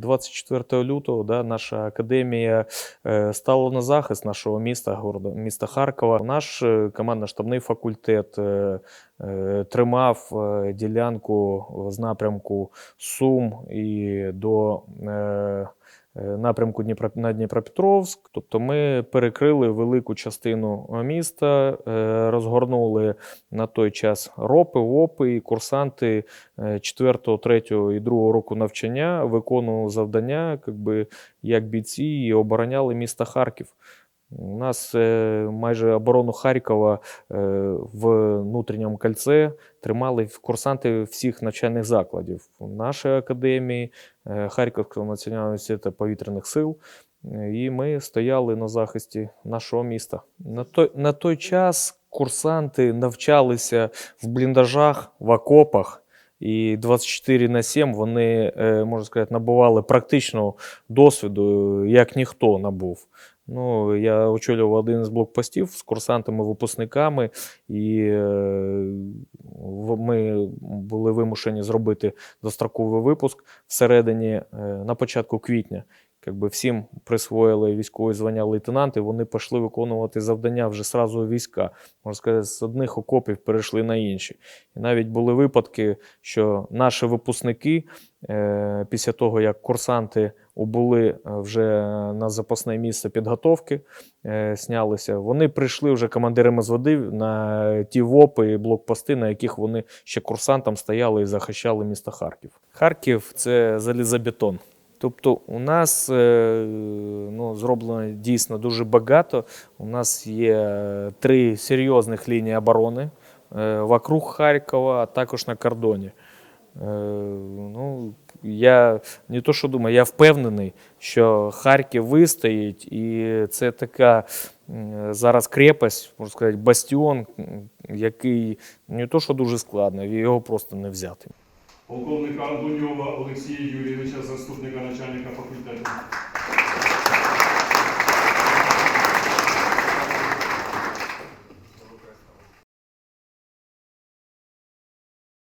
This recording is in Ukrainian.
24 лютого да, наша академія е, стала на захист нашого міста, города, міста Харкова. Наш е, командно-штабний факультет е, е, тримав ділянку з напрямку Сум і до напрямку Дніпро, на Дніпропетровськ. Тобто ми перекрили велику частину міста, е, розгорнули на той час ропи, ВОПи, і курсанти 4, 3 і 2 року навчання виконували завдання, якби, як бійці, і обороняли місто Харків. У нас е, майже оборону Харкова е, в внутрішньому кольце тримали курсанти всіх навчальних закладів нашої академії, е, Харківського національного університету повітряних сил. І ми стояли на захисті нашого міста. На той, на той час курсанти навчалися в бліндажах, в окопах. І 24 на 7 вони, можна сказати, набували практичного досвіду, як ніхто набув. Ну, я очолював один з блокпостів з курсантами-випускниками, і е, ми були вимушені зробити достроковий випуск всередині е, на початку квітня. Якби всім присвоїли військові звання лейтенанти, вони пішли виконувати завдання вже сразу війська. Можна сказати, з одних окопів перейшли на інші. І навіть були випадки, що наші випускники, е, після того, як курсанти убули е, вже на запасне місце підготовки, е, снялися, вони прийшли вже командирами зводів на ті ВОПи і блокпости, на яких вони ще курсантам стояли і захищали місто Харків. Харків це залізобетон. Тобто у нас е, ну, зроблено дійсно дуже багато. У нас є е, три серйозних лінії оборони е, вокруг Харкова, а також на кордоні. Ну, я не то, що думаю, я впевнений, що Харків вистоїть, і це така зараз крепость, можна сказати, бастіон, який не то, що дуже складно, його просто не взяти. Полковника Андуньова Олексія Юрійовича, заступника начальника факультету.